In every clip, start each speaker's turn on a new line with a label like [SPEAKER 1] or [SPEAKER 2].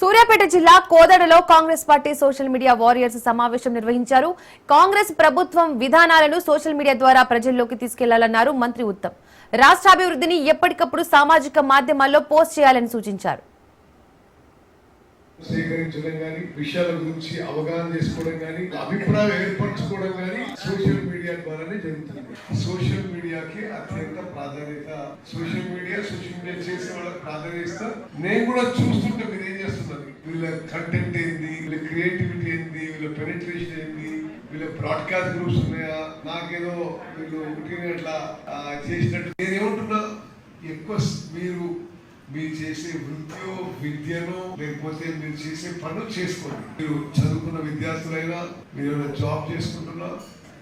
[SPEAKER 1] సూర్యాపేట జిల్లా కోదడలో Congress party social media warriors సమావేశం నిర్వహించారు. కాంగ్రెస్ ప్రభుత్వం విధానాలను సోషల్ మీడియా ద్వారా ప్రజల్లోకి తీసుకెళ్ళాలన్నారు మంత్రి ఉత్తమ్. రాష్ట్రాభివృద్ధిని ఎప్పటికప్పుడు సామాజిక మాధ్యమాల్లో పోస్ట్ చేయాలని సూచించారు.
[SPEAKER 2] సేకరించడం కానీ విషయాల గురించి అవగాహన చేసుకోవడం కానీ అభిప్రాయం ఏర్పరచుకోవడం కానీ సోషల్ మీడియా ద్వారానే జరుగుతుంది. సోషల్ మీడియాకి అత్యంత ప్రాధాన్యత. సోషల్ మీడియా సోషల్ మీడియా చేసే వాళ్ళకి ప్రాధాన్యత నేను కూడా చూస్తుంటే చేస్తున్నది. వీళ్ళ కంటెంట్ ఏంది? వీళ్ళ క్రియేటివిటీ ఏంది? వీళ్ళ పెనిట్రేషన్ ఏంది? వీళ్ళ బ్రాడ్కాస్ట్ గ్రూప్స్ ఉన్నాయా? నాకేదో వీళ్ళు ఒకటి అట్లా చేసినట్టు నేను ఏమంటున్నా? ఎక్కువ మీరు మీరు చేసే వృత్తియో విద్యను లేకపోతే మీరు చేసే పనులు చేసుకోండి. మీరు చదువుకున్న విద్యార్థులైనా మీరు ఏమైనా జాబ్ చేసుకుంటున్నా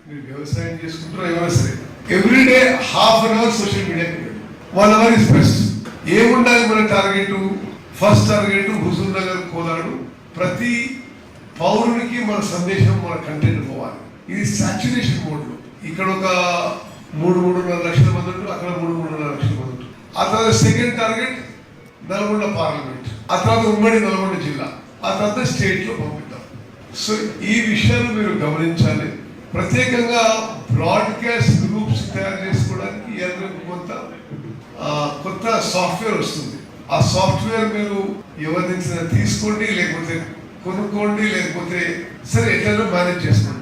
[SPEAKER 2] మీరు వ్యవసాయం చేసుకుంటున్నా ఏమైనా సరే everyday half an hour social మీడియాకి వన్ అవర్ ఇస్ బెస్ట్ ఏముండాలి మన target first target Huzur Nagar కోలాడు. ప్రతి పౌరునికి మన సందేశం మన కంటెంట్ పోవాలి. ఇది సాచురేషన్ మోడ్లో ఇక్కడ ఒక మూడు మూడున్నర లక్షల మంది ఉంటారు అక్కడ మూడు మూడున్నర లక్షల మంది ఉంటారు. ఆ తర్వాత సెకండ్ టార్గెట్ నల్గొండ పార్లమెంట్ ఆ తర్వాత ఉమ్మడి నల్గొండ జిల్లా. ఆ తర్వాత స్టేట్లో పంపిద్దాం. సో ఈ విషయాలు మీరు గమనించాలి. ప్రత్యేకంగా బ్రాడ్కాస్ట్ గ్రూప్స్ తయారు చేసుకోవడానికి ఎవరికి కొంత కొత్త సాఫ్ట్వేర్ వస్తుంది. ఆ సాఫ్ట్వేర్ మీరు ఎవరి తీసుకోండి లేకపోతే కొనుక్కోండి లేకపోతే సరే ఎట్లనో మేనేజ్ చేసుకోండి.